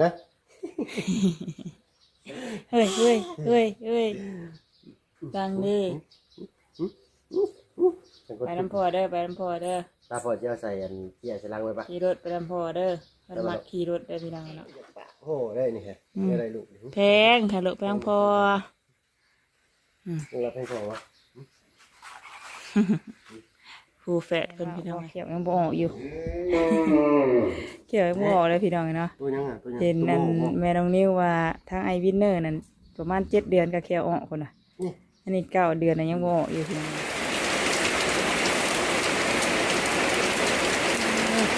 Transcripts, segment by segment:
นะเฮ้ยเฮ้ยเฮ้ยเฮ้ยฟังดิฉันก็ไปน้ำพอเด้อไปน้ำพอเด้อตาพอจะเอาใส่อันเกียร์ใส่ลังไว้ปะขี่รถไปน้ำพอเด้อมันมักขี่รถได้อพี่น้องเนาะโอ้ได้นี่ฮะนี่อะไรลูกแพงค่ะลูกไปน้ำพอนี่เราให้ของวะ ผู้แฝดเพิ่นพี่น้องเขียวยังบ่ออกอยู่ เขียวยังบ่ออกเลยพี่น้องเนาะตัวยังอะตัวยังเห็นนั่นตัวโม่แม่น้องนิ้วว่าทางไอวินเนอร์นั่นประมาณเจ็ดเดือนก็แค่ออกคนน่ะนี่อันนี้เก้าเดือนน่ะยังบ่ออกอยู่พี่น้อง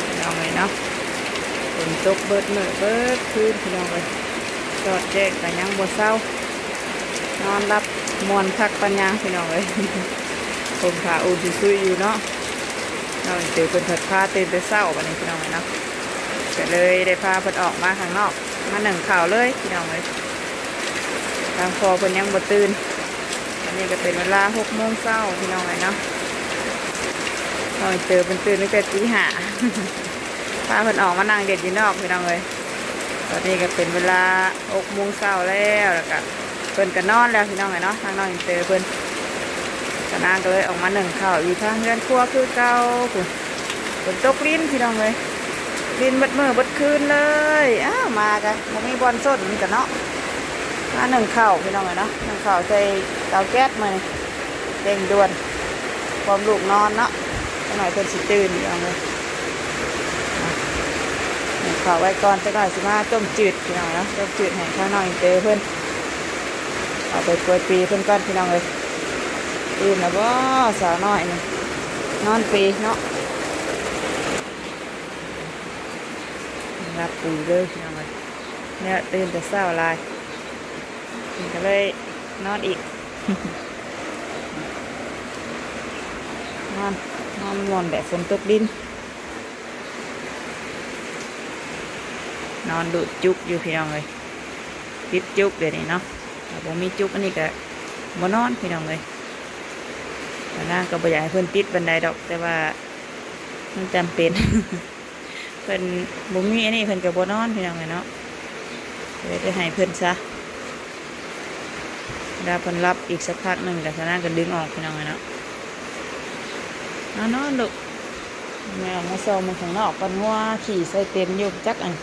พี่น้องเลยเนาะฝนตกเบิดมื้อเบิดคืนพี่น้องเลยจอดแจ้งก็ยังบ่เศร้านอนรับมวนพักปัญญางพี่น้องเลยผมขาอูซุยๆอยู่เนาะ เราเจอเพิ่นเถิดพาตื่นแต่เช้าบัดนี้พี่น้องเลยเนาะก็เลยได้พาเพิ่นออกมาข้างนอก มาหนึ่งข่าวเลยพี่น้องเลยทางพอเพิ่นยังบ่ตื่นอันนี้ก็เป็นเวลาหกโมงเช้าพี่น้องเลยเนาะเราเจอเพิ่นตื่นตั้งแต่ตีห้าพาเพิ่นออกมานั่งเด็ดอยู่นอกพี่น้องเลยตอนนี้ก็เป็นเวลาหกโมงเช้าแล้วแล้วก็เพิ่นก็นอนแล้วพี่น้องเลยเนาะทางน้องอินเตอเพิ่น ก็นางก็เลยออกมาหนึ่งข่าวอยู่ทางเรือนครัวคือเก่าพุ่นฝนตกลิ้นพี่น้องเลยดินบัดมือบัดคืนเลยอ้าวมากันมันมีบอลสดมันกันเนาะมาหนึ่งข่าวพี่น้องเลยเนาะหนึ่งข่าวใส่เตาแก๊สมานี่เร่งด่วนความลูกนอนเนาะจังหน่อยเพิ่นสิตื่นพี่น้องเลยหนึ่งข่าไว้ก่อนจังหน่อยสิมาต้มจืดพี่น้องเนาะต้มจืดให้ข้างนอกอินเตอเพิ่นเอาไปกวยปีเพิ่นก่อนพี่น้องเลย ตื่นแล้วบ่สาวน้อยนี่นอนปีเนาะรับปุ๋ยเลยพี่น้องเลยเนี่ยตื่นแต่เช้าลายก็เลยนอนอีก นอนนอนนอนแบบฝนตกดิน นอนดูดจุกอยู่พี่น้องเลยปิดจุกเดี๋ยวนี้เนาะถ้าบ่มีจุกอันนี้ก็บ่นอนพี่น้องเลย นางก็บ่อยากให้เพิ่นติดบันไดดอก แต่ว่ามันจำเป็น เพิ่นบ่มีอันนี้เพิ่นก็บ่นอนพี่น้องเลยเนาะเลยได้ให้เพิ่นซะเวลาเพิ่นรับอีกสักพักหนึ่งแต่สนานก็ดึงออกพี่น้องเลยเนาะนอนนอนลูกแมวมาซอมมันข้างนอกปันงัวขี่ใส่เต็มอยู่จักอัน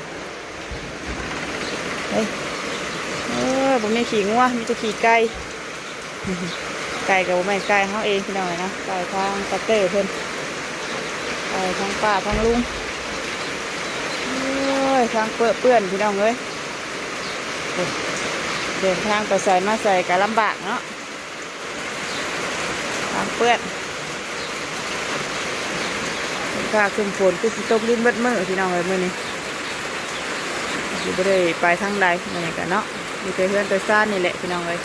เฮ้ยเออบ่มีขี่งัวมีแต่ขี่ไก่ ไก่กับแม่ไก่เฮาเองพี่น้องเลยนะไก่ทางตะเต้เพิ่นไก่ทางป้าทางลุงโอ้ยทางเปื้อนเปื้อนพี่น้องเอ้ยเดินทางไปใส่มาใส่ก็ลำบากเนาะทางเปื้อนข้าขึ้นฝนก็สิตกลิ้นเบิดมือพี่น้องเอ้ยมื่อนี้อยู่บ่ได้ไปทางใดเหมือนกันเนาะมีแต่เพื่อนไปซ่านนี่แหละพี่น้องเอ้ย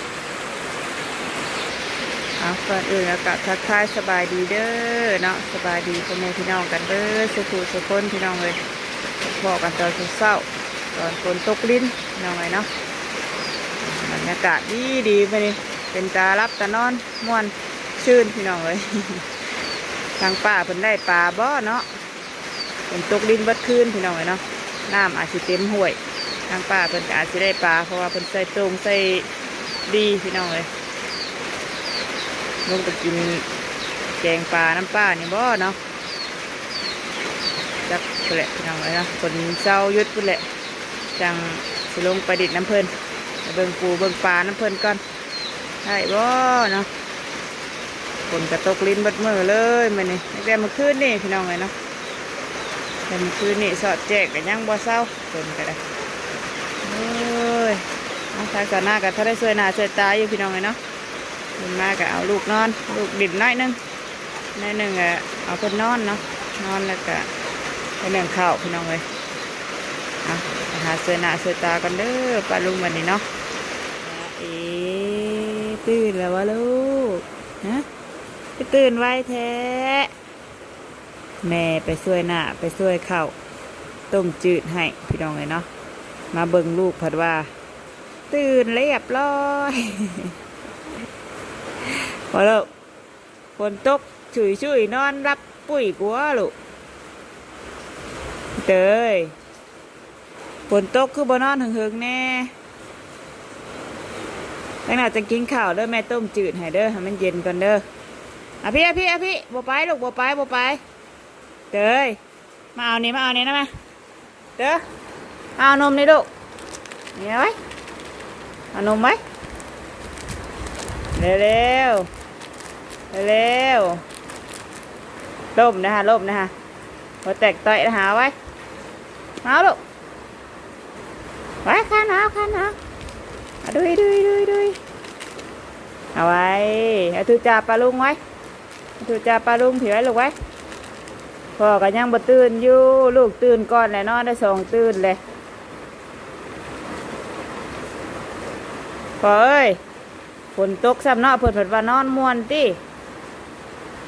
เอาก่อนอื่นแล้วก็ทักทายสบายดีเด้อเนาะสบายดีพ่อแม่พี่น้องกันเด้อสุขุสุขคนพี่น้องเลยพอกันตอนเศร้าตอนฝนตกลิ้นน้องไงเนาะบรรยากาศดีดีไปนี่เป็นตารับตานอนม่วนชื่นพี่น้องเลยทางป่าเพิ่นได้ปลาบ่เนาะฝนตกลิ้นบัดคืนพี่น้องเลยเนาะน้ำอาจสิเต็มห้วยทางป่าเพิ่นอาจสิได้ปลาเพราะว่าเพิ่นใส่ตรงใส่ดีพี่น้องเลย ลงไปกินแกงปลาน้ำปลานี่บ่เนาะจักพุ่นแหละพี่น้องเลยนะคนเศร้ายุดพุ่นแหละจังสิลงไปดิดน้ำเพลินเบิ่งปูเบิ่งปลาน้ำเพลินก่อนใช่บ่เนาะฝนกระตกลิ้นบัดมือเลยมันนี่แต่เมื่อคืนนี่พี่น้องเลยเนาะแต่เมื่อคืนนี่สอดแจกกันยังบ่เศร้าฝนก็ได้เอ้ยน้องชายก่อนหน้ากันถ้าได้ช่วยหน้าช่วยตาอยู่พี่น้องเลยเนาะ มันมาก็เอาลูกนอน ลูกดิบน้อยหนึงน้อยหนึงอะเอาเพิ่นนอนเนาะนอนแล้วก็ไปเนื่องข้าวพี่น้องเลยอะไปหาเสื้อหน้าเสื้อตากันเด้อป้าลุงวันนี้เนาะเอ๊ตื่นแล้ววะลูกฮะไปตื่นไวแท้แม่ไปช่วยหน้าไปช่วยข้าวต้มจืดให้พี่น้องเลยเนาะมาเบิ่งลูกผัดว่า ตื่นเรียบร้อย อแล้วฝนตกชุยชุยนอนรับปุ๋ยกัวลูกเตยฝนตกคือบ่นอนหึงๆแน่ตั้งหนาจะกินข้าวเด้อแม่ต้มจืดให้เด้อให้มันเย็นก่อนเด้ออะพี่อะพี่อะพี่บ่ไปลูกบ่ไปบ่ไปเตยมาเอานี่มาเอานี่นะมาเด้อเอานมนี่ลูกนี่เอาไว้เอานมไว้เร็วเร็วๆ เร็วล่มนะฮะล่มนะฮะหัวแตกต่อยนะฮะเอาไว้มาลูกไว้ข้าหนาวข้าหนาวเอาดุยดุยดุยดุยเอาไว้เอาถือจ่าปลาลุงไว้ถือจ่าปลาลุงถือไว้ลูกไว้พ่อก็ยังบ่ตื่นอยู่ลูกตื่นก่อนแหละนอนได้สองตื่นเลยพ่อเอ้ยฝนตกซ้ำเนาะเพิ่นเพิ่นว่านอนม่วนติ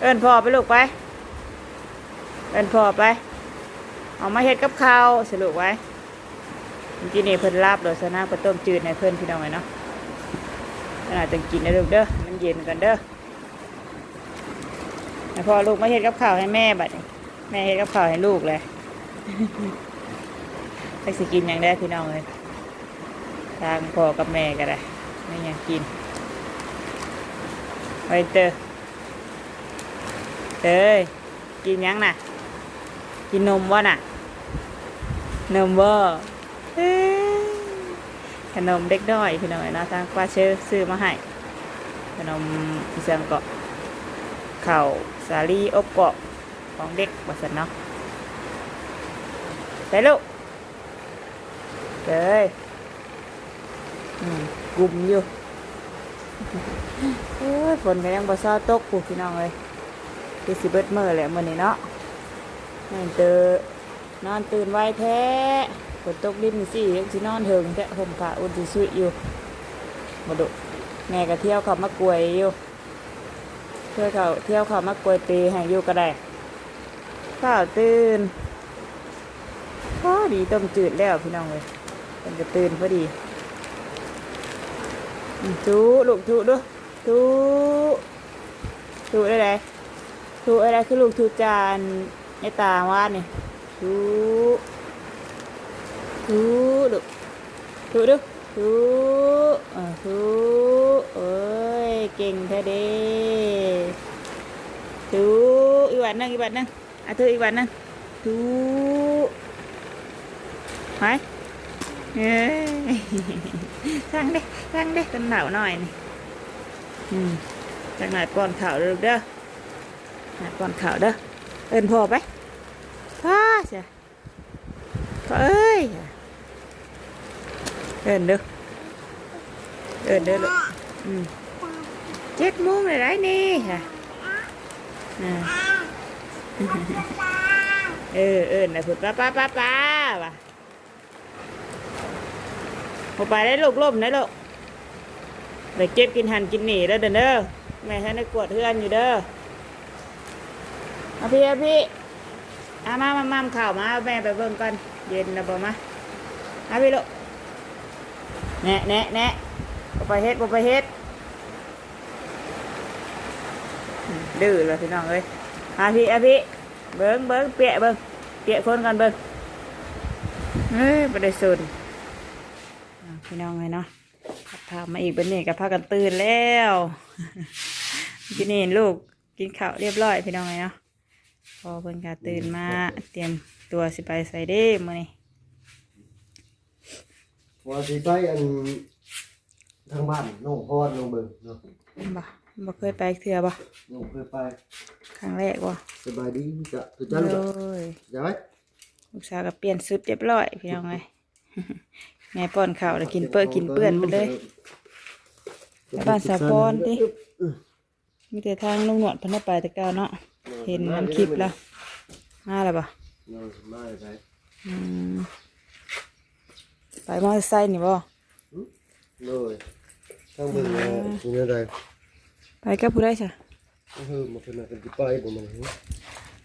เอิ้นพ่อไปลูกไป เอิ้นพ่อไป เอามาเฮ็ดกับข้าวสรุปไว้เมื่อกี้นี่เพิ่นลาบโดยสนะเพิ่นต้มจืดให้เพิ่นพี่น้องไว้เนาะขนาดจังกินนะลูกเด้อ มันเย็นกันเด้อให้พ่อลูกมาเฮ็ดกับข้าวให้แม่บัดนี้แม่เฮ็ดกับข้าวให้ลูกเลยให้สิกินยังได้พี่น้องเลยทางพ่อกับแม่ก็ได้ไม่ยังกินไปเตอ เอ้ยกินยังน่ะ กินนมวะน่ะ นมบ่เอ้ยขนมเด็กน้อยพี่น้อยเนาะทางป้าเชื่อซื้อมาให้ขนมพี่เสียงเกาะข้าสาลีอบเกาะของเด็กบสันเนาะไปลูกเอ้ยกลุ่มอยู่โอ้ฝนก็ยังบ่ซาตกปุ๊พี่น้องเลย คือสิเบิดมื้อแหละมื้อนี้เนาะนั่นเตอนอนตื่นไวแท้ฝนตกดินสิยังสินอนเถิงแต่ห่มผ้าอุ่นสุยอยู่มาดุแม่ก็เที่ยวเขามากวยอยู่เที่ยวเขาเที่ยวเขามากวยปีให้อยู่ก็ได้ข้าวตื่นพอดีต้มจืดแล้วพี่น้องเลยเป็นก็ตื่นพอดีอืมทูลูกทูด้วยทูทูได้ไร ทูอะไรคือลูกทูจานในตาว่านี่ทูถูดูถูดูถูถูเอ้ยเก่งแท้เด้ถูอีกวันนึงอีกวันนึงอะถูอีกวันนึงถูไปเอ้ยสั่งเด้สั่งเด้กันหนาวหน่อยนี่อืมจังหน่อยป้อนข่าวเด้อลูกเด้อ หน่อนข่าวเด้อเอินพอไปพ่อเสียพ่อเอ้ยเดินเด้อเดินเด้อลูกเจ็ดโมงเลยไรนี่ค่ะอ่เออเออนะพูดป้าป้าป้าป้าว่ะพอไปได้ลูกล่มได้ลูกไปเก็บกินหันกินหนีแล้วเด้อเด้อแม่ท่านได้กวดเพื่อนอยู่เด้อ เอาพี่เอาพี่เอามามามาข่าวมาเอาแม่ไปเบิ่งกันเย็นแล้วบ่มาเอาพี่ลูกแนะแนะแนะบไปเฮ็ดบไปเฮ็ดดื้อเลยพี่น้องเอ้ยอาพี่อาพี่เบิ้งเบิ้งเปียเบิ้งเปียคนกันเบิ้งเฮ้ยบ่ได้สนอ่าพี่น้องเลยเนาะขับพามาอีกบันนี้กับพากันตื่นแล้วกินนี่ลูกกินข้าวเรียบร้อยพี่น้องเลยเนาะ พอเพิ่นก็ตื่นมาเตรียมตัวสิไปใส่เด้มื้อนี้ว่าสิไปอันทางบ้านน้องพอดน้องเบิ่งเนาะบ่บ่เคยไปเทื่อบ่น้องเคยไปครั้งแรกบ่สบายดีจ้ะทุกท่านโดจ้ะยจะไว้ลูกสาวก็เปลี่ยนชุดเรียบร้อยพี่น้องเลยแม่ป้อนข้าวแล้วกินเปื้อนกินเปื้อนไปเลยไปบ้านสาวพรติมีแต่ทางลุงหนวดเพันได้ไปแต่เก้าเนาะ เห็นมันคลิปแล้วมาแล้วบ่นอนสบายไปอืมไปมอเตอร์ไซค์นี่บ่เลยทางเบิ่งว่าสิได้ไปกับผู้ได้จ้ะเฮ้ยมาเพิ่นน่ะกันสิไปบ่มันเฮ้ย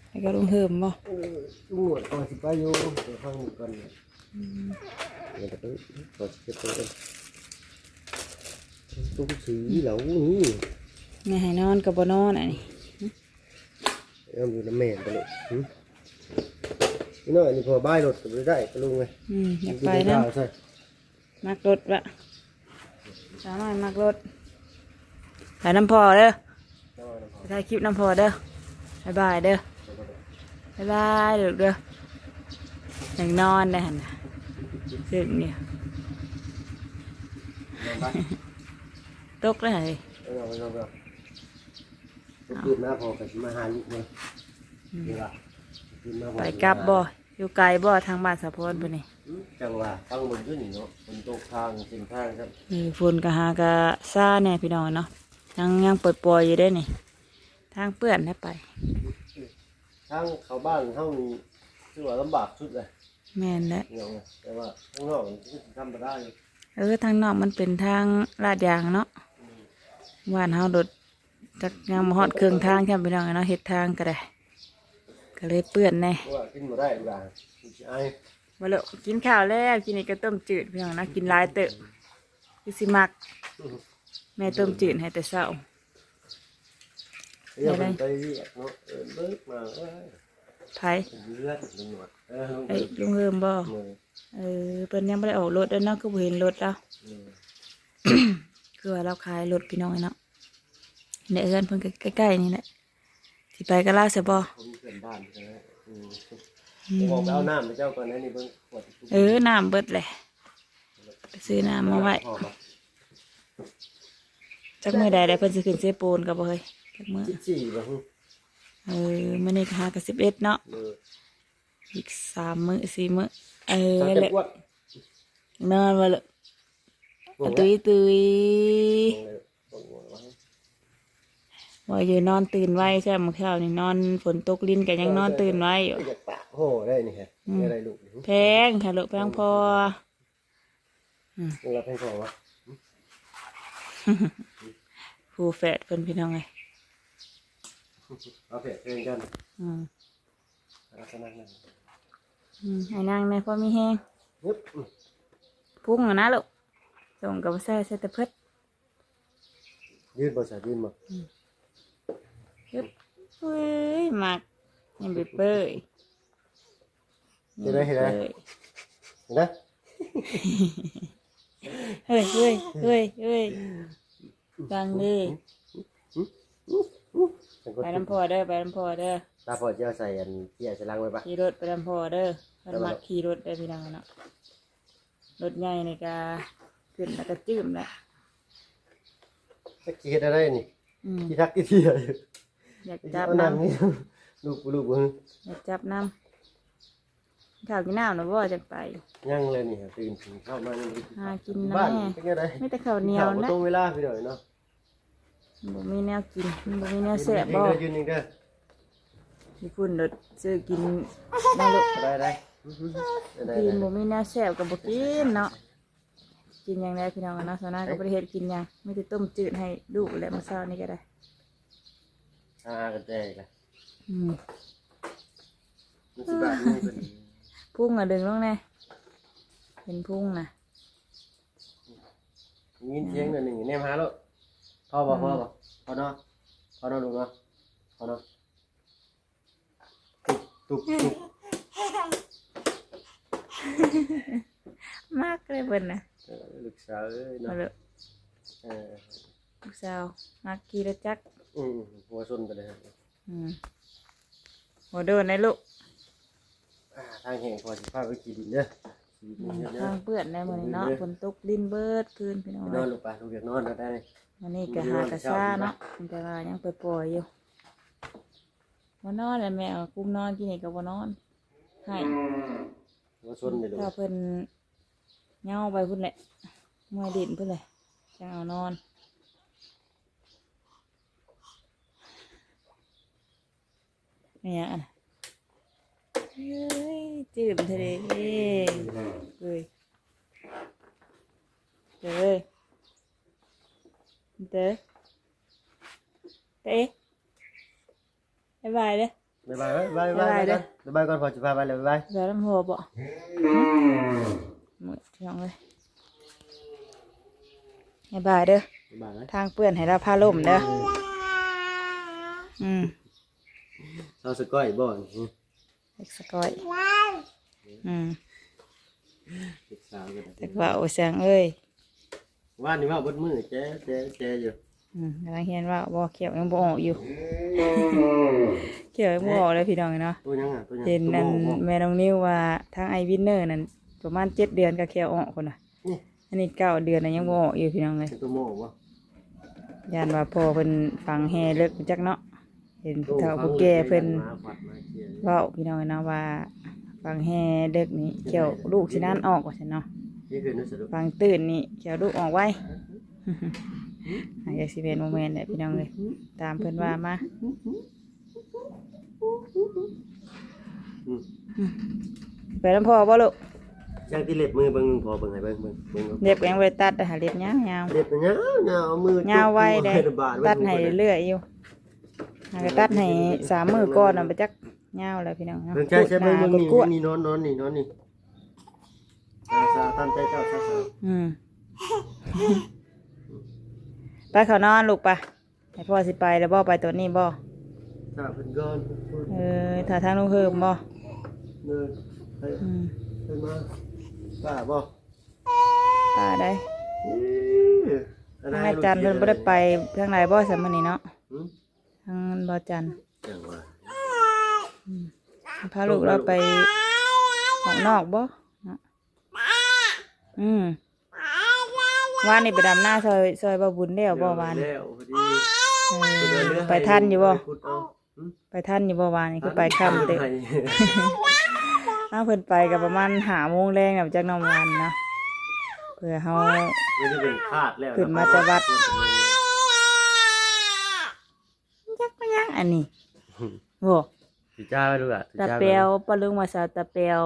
ไปกับลุงเฮิมบ่เออลุงหนวดก่อนสิไปอยู่เดี๋ยวฟังหมู่กันเนี่ยเดี๋ยวไปก่อนสิเก็บตัวกันตุ้งสีเหลานี่แม่ให้นอนกับบ่นอนอันนี้ เอาอยู่น้ำแม่นไปเลยหึนี่น้อยนี่พอบ้ายรถก็บ่ได้ก็ลุงไงอืมอยากไปนะใช่มักรถวะสาวน้อยมักรถไปน้ำพอเด้อไปถ่ายคลิปน้ำพอเด้อบายบายเด้อบายบายเด้อเด้ออย่างนอนได้หันน่ะซึ่งเนี่ยตกเลยเอาเอาเอาเอา คืนมาพอก็สิมาหาลูกเลยนี่ล่ะคืนมาพอไปกลับบ่อยู่ไกลบ่ทางบ้านสะพอนปุ่นนี่จังหว่าฟังบนขึ้นนี่เนาะบนตกทางเส้นทางครับนี่ฝนก็หากะซ่าแน่พี่น้องเนาะยังยังปล่อยๆอยู่ได้นี่ทางเปื้อนได้ไป ทางเข้าบ้านเฮานี่คือว่าลำบากสุดเลยแม่นแหละเนาะแต่ว่าข้างนอกมันคือทำบ่ได้เออทางนอกมันเป็นทางลาดยางเนาะว่านเฮาโดด จากงามฮอดเครื่องทางแค่พี่น้องเนาะเฮ็ดทางก็ได้ ก็เลยเปื้อนแน่เพราะว่ากินบ่ได้เวลาสิไอ้มาเลยกินข้าวแล้วกินนี่ก็ต้มจืดพี่น้องนะกินหลายเตอะคือสิมัก แม่ต้มจืดให้แต่เช้าเรียกมันไปเรียกเนาะเออเบิกมาเอ้ยไผเลือดลงหนวดเออลงไอ้ยลุงเฮิมบ่มือเออเพิ่นยังบ่ได้ออกรถเด้อเนาะก็บ่เห็นรถแล้วมือคือว่าเราขายรถพี่น้องเนาะ ในเอื้อนเพิ่นก็ใกล้ๆนี่แหละสิไปก็ลาเสียบ่ผมเพื่อนบ้านใช่ไหมอืมผมบอกไปเอาน้ำไปเจ้าก่อนนะนี่เบิ่งขวดเออน้ำเบิดแหละไปซื้อน้ำมาไว้พ่อปะจักมื้อใดได้เพิ่นสิขึ้นเซโปนก็บ่เฮ้ยจักมื้อสิบสี่ป่ะฮึเออมื้อนี้ก็หาก็11เนาะมืออีกสามมื้อสี่มื้อเออสักนั่นแต่แหละปวดนอนว่าเลยบอกตุเลยยตุยบอกเลยบอกเลย ว่าอยู่นอนตื่นไว้ใช่ไหมอเช้านี่นอนฝนตกลิ้นก็ยังนอนตื่นไว้อยู่ อยากปะโอ้ได้นี่ฮะอะไรลูกนี่แพงค่ะลูกแพงพอเราแพงพอวะครูแฝดเพิ่นพี่น้องไงเอาเผ็ดเพลงกันอืมลักษณะนั้นอืมให้นั่งในพอมีแห้งนึบพุ่งอะนะลูกส่งกับใส่ใส่แต่เพิดยืดบ่สายืดบ่ ยึบเฮ้ยหมักยังไปเปยเห็นไหมเห็นไหมเฮ้ยเห็นไหมเฮ้ยเฮ้ยเฮ้ยเฮ้ยฟังดิไปน้ำพอเด้อไปน้ำพอเด้อตาพอจะใส่อันเกี่ยใส่ลังไว้ปะขี่รถไปลำพอเด้อมันมักขี่รถได้พี่น้องเนาะรถใหญ่ในกาขึ้นแล้วก็จื้มแหละตะกี้เฮ็ดอะไรนี่อืมที่ทักที่เที่ยอยู่ อยากจับเอาน้น้ำนี่ลูกลูกเบิ่งำอยากจับน้ำข้าวกินน้ำนะบ่จะไปยังเลยนี่ฮะตื่นถึงเข้ามานี่หากินนะบ้านแม่เป็นยังไงไม่แต่ข้าวเหนียวข้บ่นะตรงเวลาพี่หน่อยเนาะบ่มีแนวกินบ่มีแนวแสบบ่ยืนนี่เด้อมีพุ่นรถซื้อกินมาลูกได้ได้ได้กินได้บ่มีแนวแสบกับบ่กินเนาะกินหยังได้พี่น้องเนาะสนาก็บ่ได้เฮ็ดกินหยังไม่ได้ต้มจืดให้ลูกแหละมื้อเช้านี้ก็ได้ อ่ากันแจกละอืมมันสิบาทนี่เป็นพุ่งอะดึงลงแน่เห็นพุ่งนะยินเสียงหน่อยหนึ่งแนมหาแล้วพ่อบอกพ่อบอกพ่อเนาะพ่อเนาะลูกเนาะพ่อเนาะตุกตุกตุกมากเลยเบิ่นนะเออลูกสาวเอ้ยมาเนาะเลยเออลูกสาวมากขี่รถจักร อืมหัวชนไปเลยอืมหัวโดนในลูกอ่าทางแห่งพอสิพาไปขี่ดินเด้อขี่ดิอืนมเยอะทางเปื้อนในมื้อนี้เนาะฝนตกดินเบิดคืนพี่น้องๆนอนลงไปลูกอยากนอนก็ได้วันนี้ก็หากระซ่าเนาะมันก็ว่ายังไปปล่อยๆอยู่บ่นอนแล้วแม่เอากุ้มนอนกินนี่ก็บ่นอนให้หัวชนไปเลยถ้าเพิ่นเหงาไปพุ่นแหละเมื่อยดินพุ่นแหละจังเอานอนนี่ยังอันน่ะเฮ้ยจืดเทะเลเฮ้ยเฮ้ยเด้อเด้อเต้บ๊ายบายเด้อบ๊ายบายบ๊ายบายบ๊ายบายบ๊ายบายก่อน พอสิพาไปเลยบ๊ายบายเดี๋ยวน้ำหัวบ่หมดช่องเลยบ๊ายบายเด้อบ๊ายบายนะทาง เปื้อนให้เราพาล่มเด้ออืมเอาสก้อยบ่อนเล็กสกอยอืมศึกษากันแต่ว่าโอเสียงเอ้ยว่านี่ว่าบดมือแจ๊แจ๊แจ๊อยู่อืมกำลังเห็นว่าบ่เขียวยังบ่ออกอยู่ เขียวยังบ่ออกเลยพี่น้องเนาะตัวยังอะตัวยังเห็นนั่นตัวหม้อแม่น้องนิ้วว่าทางไอวินเนอร์นั่นประมาณเจ็ดเดือนก็เขียวออกคนน่ะนี่อันนี้เก้าเดือนน่ะยังบ่ออกอยู่พี่น้องเลย เป็นตัวหม้อวะยานว่าพ่อเพิ่นฟังแฮเลิกจักเนาะ เห็นผู้เฒ่าผู้แก่เพิ่นมาปัดมาเคลียร์เว้าพี่น้องเนาะว่าฟังแฮเลิกนี่เขียวลูกสินั้นออกว่าซั่นเนาะนี่คือนึกสะดุดฟังตื่นนี่เขียวลูกออกไว้หายจากสิเป็นโมเมนต์เนี่ยพี่น้องเลยตามเพิ่นว่ามาอืมไปน้ำพ่อบ่ลูกย่างที่เล็บมือเบิ่งพอเบิ่งให้เบิ่งเบิ่งเบิ่งเล็บก็ยังบ่ไปตัดแต่หาเล็บยาวยาวเล็บมันยาวยาวเอามือจุ๊บยาวไว้เด้ให้ระบาไว้ตัดให้เรื่อยๆอยู่ หาก็ตัดให้สามมือก่อนน่ะไปจักยาวแล้วพี่น้องเนาะเบิ่งใช่ใช่เบิ่งเบิ่งนี่กวดนี่นอนนอนนี่นอนนี่ซาซาตามใจเจ้าซาซาๆอืม ไปเขานอนลูกปะให้พ่อสิไปแล้วบ่ไปตัวนี้บ่ซาเพิ่นก่อนเพิ่นเพิ่นเออถ้าทางลุงเฮิมบ่เดินไปอืมไปมาป้าบ่ตาได้อื้ออันทางนั้นอาจารย์เพิ่นบ่ได้ไปทางไหนบ่สำมื้อนี้เนาะ หืม ทางบ่จันทร์จังว่าพาลูกเราไปออกนอกบ่เนาะอืมวานนี่ไปดำหน้าซอยซอยบ่บุญแล้วบ่วานแล้วพอดีเออไปทันอยู่บ่ไปขุดเอาหืมไปทันอยู่บ่วานนี่คือไปค่ำเด้อให้ถ้าเพิ่นไปก็ประมาณ5โมงแรงกับจักน้องวานเนาะเพื่อเฮา ไม่ได้เป็นคาดแล้วขึ้นมาแต่วัดจั อันนี้โอ้สิจ้าไปดูอะสิตาจ้าเปียวปะลุงว่าสาวตาเปียว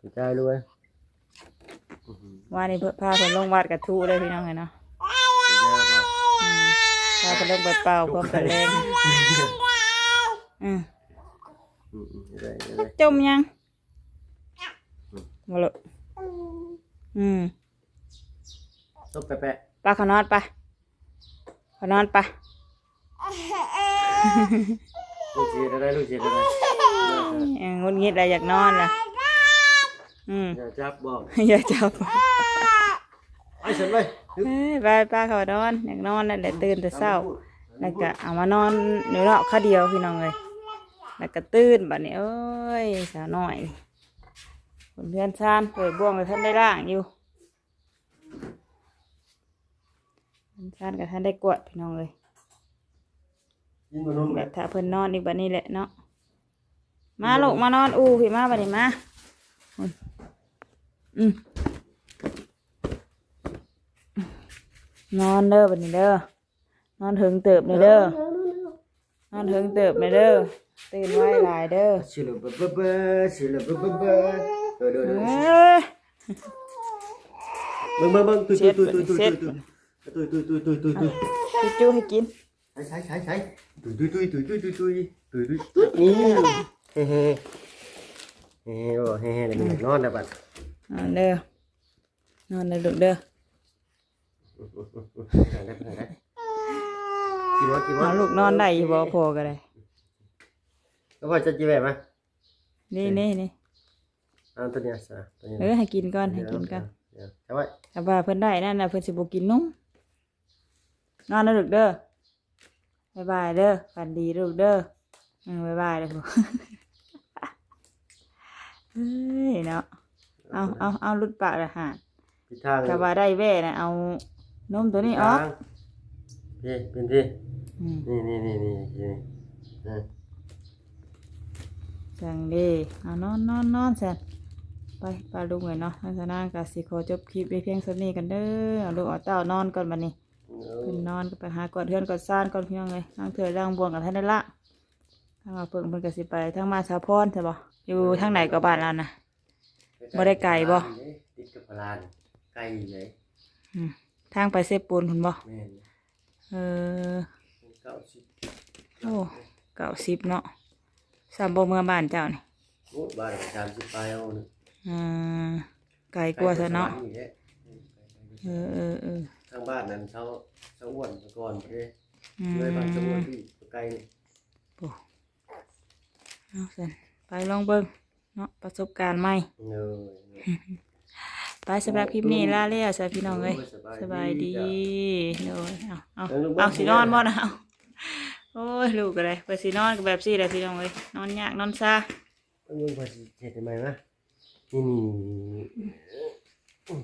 สิจ้าไปด้วยวานนี่เพิ่นพาเพิ่นลงวัดกระทูเลยพี่น้องเอ้ยเนาะสิจ้าบ่อืมพาเพิ่นลงไปเป่าเพิ่นไปแรงอืมอืมอืมได้ได้ได้จมยังมาเลยอืมตบแปะแปะปลาขานอนปะขานอนปะ ลูกเสียได้ลูกเสียได้เอองุนงิดอะไรอยากนอนล่ะอืมอย่าจับบอกอย่าจับไอ้ฉันเลยเอ้ยไปปลาเขานอนอยากนอนนั่นแหละตื่นแต่เช้าแล้วก็เอามานอนเนื้อเนาะข้าเดียวพี่น้องเลยแล้วก็ตื่นบัดนี้เอ้ยสาวน้อยคนเพื่อนชานเปิดบ่วงกับท่านได้ล่างอยู่เพื่อนชานกับท่านได้กวดพี่น้องเลย ยิงมานมแบบถ้าเพิ่นนอนอีกบัดนี้แหละเนาะมาลูกมานอนอูพี่มาบัดนี้มาอุ๊ยอืมนอนเด้อบัดนี้เด้อนอนถึงเติบเลยเด้อนอนถึงเติบเลยเด้อตื่นไว้หลายเด้อชิลเบเบเบชิลเบเบเบเดี๋ยวเดี๋ยวเอเดี๋ย้ยเบิ่งเบิ่งเบิ่งตุยเช็ตุยดตุยตุยเช็ตุยดตุยตุยตุยตุยตุยตุยตุยจุจุให้กิน ใช้ใช้ใช้ใช้ตุยตุยตุยตุยตุยตุยตุยตุยตุยตุยนี่เฮ้เฮ้เฮ้โอ้เฮ้เฮ้เดี๋ยวมันนอนแล้วบัดนอนเด้อนอนเด้อลูกเด้อได้ได้ได้กี่วันกี่วัเอานลูกนอนได้อยู่บ่พอก็ได้ก็ว่าจะจีแบบไหมนี่นี่นี่เอาตัวเนี้ยซะตัวนี้เออให้กินก่อนให้กินก่อนเดี๋ยวใช่ไหมถ้าว่าเพิ่นได้นั่นน่ะเพิ่นสิบ่กินนมนอนนะลูกเด้อ บ๊ายบายเด้อฝันดีลูกเด้ออืมบ๊ายบายเด้อพวกเฮ้ยเนาะเอาเอาเอาลุดปากละหาทิศทางถ้าว่าได้แว่น่ะเอานมตัวนี้ออกพี่เป็นพี่อืมนี่นี่นี่นี่นี่นี่จังเดีเอานอนนอนนอนแซ่นไปปลาลุงเลยเนาะท่านสนางก็สิขอจบคลิปไว้เพียงเท่านี้กันเด้อเอาลูกเอาเต้านอนก่อนบัดนี้ เพิ่นนอนก็ไปหากอดเทือนกอดซ่านก่อนพี่น้องเลยนั่งเถื่อร่างบวงกับท่านได้ละทางมาเพิ่งเพิ่นก็สิไปทางมาสาพรใช่บ่อยู่ทางไหนก็บ้านเรานะ บ่ได้ไกลบ่ ติดกับพลานไกลเลยอืมทางไปเซปูนคุณบ่แม่นเออเก้าสิบโอ้เก่าสิบเนาะสามบ่เมืองบ้านเจ้านี่โอ้บ้านสามสิบปลายเอาหนึ่งอืมไกลกว่าซะเนาะ ไกลกว่สวรรค์อีกแล้ว เออเออเออ ทางบ้านนั้นเขาเขาอ้วนมาก่อนเลยอืเลยบ้านเขาอ้วนมที่ไกลนี่เอาซั่นไปลองเบิ่งเนาะประสบการณ์ใหม่ เนยไปสำหรับคลิปนี้ลาเลียสวัสดีพี่น้องเอ้ยสบายดีเนาะเอาเอาเอาสินอนบ่นะเอาโอ้ยลูกอะไรไปสินอนก็แบบสี่แหละพี่น้องเอ้ยนอนยากนอนซาต้องมึงพอสิเจ็ดทำไมวะนี่นี่นี่